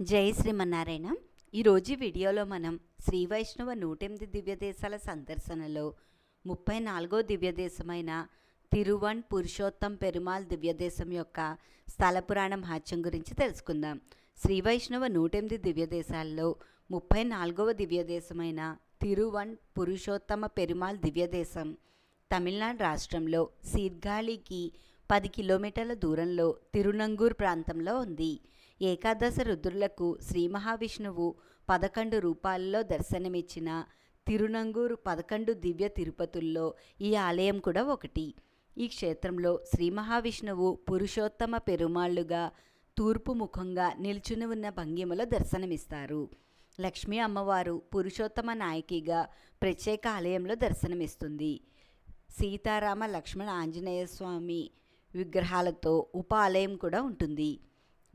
జై శ్రీమన్నారాయణ. ఈరోజు వీడియోలో మనం శ్రీ వైష్ణవ నూటెనిమిది దివ్యదేశాల సందర్శనలో ముప్పై నాలుగో దివ్యదేశమైన తిరువన్ పురుషోత్తం పెరుమాల్ దివ్యదేశం యొక్క స్థల పురాణ మహత్యం గురించి తెలుసుకుందాం. శ్రీ వైష్ణవ నూటెనిమిది దివ్యదేశాల్లో ముప్పై నాలుగవ దివ్యదేశమైన తిరువన్ పురుషోత్తమ పెరుమాల్ దివ్యదేశం తమిళనాడు రాష్ట్రంలో సీర్గాళికి పది కిలోమీటర్ల దూరంలో తిరునంగూర్ ప్రాంతంలో ఉంది. ఏకాదశ రుద్రులకు శ్రీ మహావిష్ణువు పదకొండు రూపాల్లో దర్శనమిచ్చిన తిరునంగూరు పదకొండు దివ్య తిరుపతుల్లో ఈ ఆలయం కూడా ఒకటి. ఈ క్షేత్రంలో శ్రీ మహావిష్ణువు పురుషోత్తమ పెరుమాళ్ళుగా తూర్పు ముఖంగా నిల్చుని ఉన్న భంగిమలో దర్శనమిస్తారు. లక్ష్మీ అమ్మవారు పురుషోత్తమ నాయకిగా ప్రత్యేక ఆలయంలో దర్శనమిస్తుంది. సీతారామ లక్ష్మణ ఆంజనేయ స్వామి విగ్రహాలతో ఉప ఆలయం కూడా ఉంటుంది.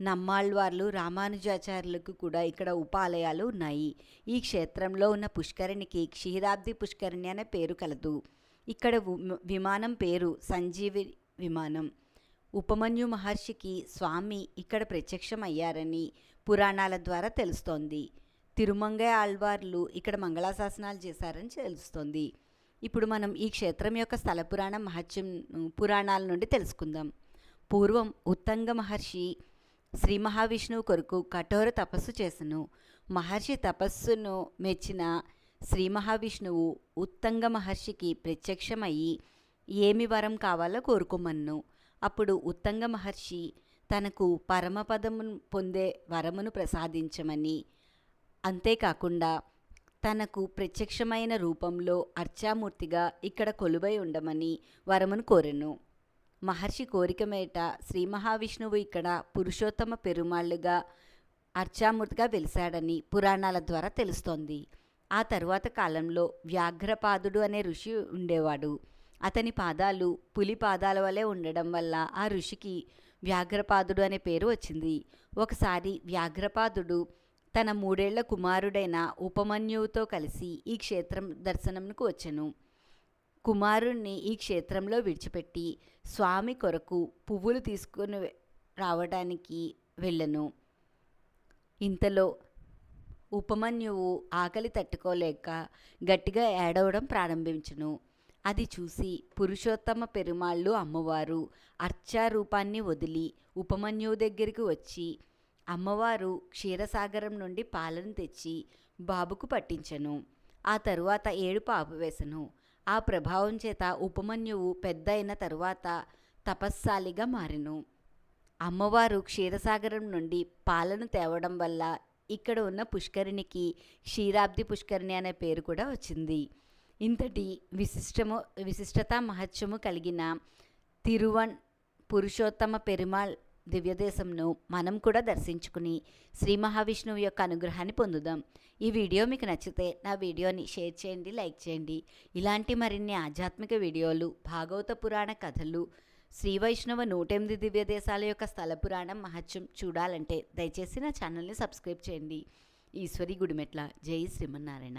నమ్మాళ్వార్లు రామానుజాచార్యులకు కూడా ఇక్కడ ఉపాలయాలు ఉన్నాయి. ఈ క్షేత్రంలో ఉన్న పుష్కరిణికి క్షీరాబ్ది పుష్కరిణి అనే పేరు కలదు. ఇక్కడ విమానం పేరు సంజీవి విమానం. ఉపమన్యు మహర్షికి స్వామి ఇక్కడ ప్రత్యక్షమయ్యారని పురాణాల ద్వారా తెలుస్తోంది. తిరుమంగై ఆళ్వార్లు ఇక్కడ మంగళాశాసనాలు చేశారని తెలుస్తోంది. ఇప్పుడు మనం ఈ క్షేత్రం యొక్క స్థల పురాణ మహత్యం పురాణాల నుండి తెలుసుకుందాం. పూర్వం ఉత్తంగ మహర్షి శ్రీ మహావిష్ణువు కొరకు కఠోర తపస్సు చేసను. మహర్షి తపస్సును మెచ్చిన శ్రీ మహావిష్ణువు ఉత్తంగ మహర్షికి ప్రత్యక్షమయ్యి ఏమి వరం కావాలో కోరుకోమన్ను. అప్పుడు ఉత్తంగ మహర్షి తనకు పరమపదమును పొందే వరమును ప్రసాదించమని. అంతేకాకుండా తనకు ప్రత్యక్షమైన రూపంలో అర్చామూర్తిగా ఇక్కడ కొలువై ఉండమని వరమును కోరెను. మహర్షి కోరిక మేట శ్రీ మహావిష్ణువు ఇక్కడ పురుషోత్తమ పెరుమాళ్ళుగా అర్చామూర్తిగా వెలిశాడని పురాణాల ద్వారా తెలుస్తోంది. ఆ తరువాత కాలంలో వ్యాఘ్రపాదుడు అనే ఋషి ఉండేవాడు. అతని పాదాలు పులి పాదాల వలె ఉండడం వల్ల ఆ ఋషికి వ్యాఘ్రపాదుడు అనే పేరు వచ్చింది. ఒకసారి వ్యాఘ్రపాదుడు తన మూడేళ్ళ కుమారుడైన ఉపమన్యువుతో కలిసి ఈ క్షేత్రం దర్శనంకు వచ్చెను. కుమారుణ్ణి ఈ క్షేత్రంలో విడిచిపెట్టి స్వామి కొరకు పువ్వులు తీసుకుని రావడానికి వెళ్ళను. ఇంతలో ఉపమన్యువు ఆకలి తట్టుకోలేక గట్టిగా ఏడవడం ప్రారంభించును. అది చూసి పురుషోత్తమ పెరుమాళ్ళు అమ్మవారు అర్చారూపాన్ని వదిలి ఉపమన్యువు దగ్గరికి వచ్చి అమ్మవారు క్షీరసాగరం నుండి పాలను తెచ్చి బాబుకు పట్టించను. ఆ తరువాత ఏడుపు ఆపువేశను ఆ ప్రభావం చేత ఉపమన్యువు పెద్ద అయిన తరువాత తపస్సాలిగా మారెను. అమ్మవారు క్షీరసాగరం నుండి పాలను తేవడం వల్ల ఇక్కడ ఉన్న పుష్కరిణికి క్షీరాబ్ది పుష్కరిణి అనే పేరు కూడా వచ్చింది. ఇంతటి విశిష్టము విశిష్టత మహత్యము కలిగిన తిరువన్ పురుషోత్తమ పెరుమాళ్ దివ్యదేశంను మనం కూడా దర్శించుకుని శ్రీ మహావిష్ణువు యొక్క అనుగ్రహాన్ని పొందుదాం. ఈ వీడియో మీకు నచ్చితే నా వీడియోని షేర్ చేయండి లైక్ చేయండి. ఇలాంటి మరిన్ని ఆధ్యాత్మిక వీడియోలు భాగవత పురాణ కథలు శ్రీ వైష్ణవ నూటెనిమిది దివ్య దేశాల యొక్క స్థల పురాణం మహత్యం చూడాలంటే దయచేసి నా ఛానల్ని సబ్స్క్రైబ్ చేయండి. ఈశ్వరి గుడిమెట్ల. జై శ్రీమన్నారాయణ.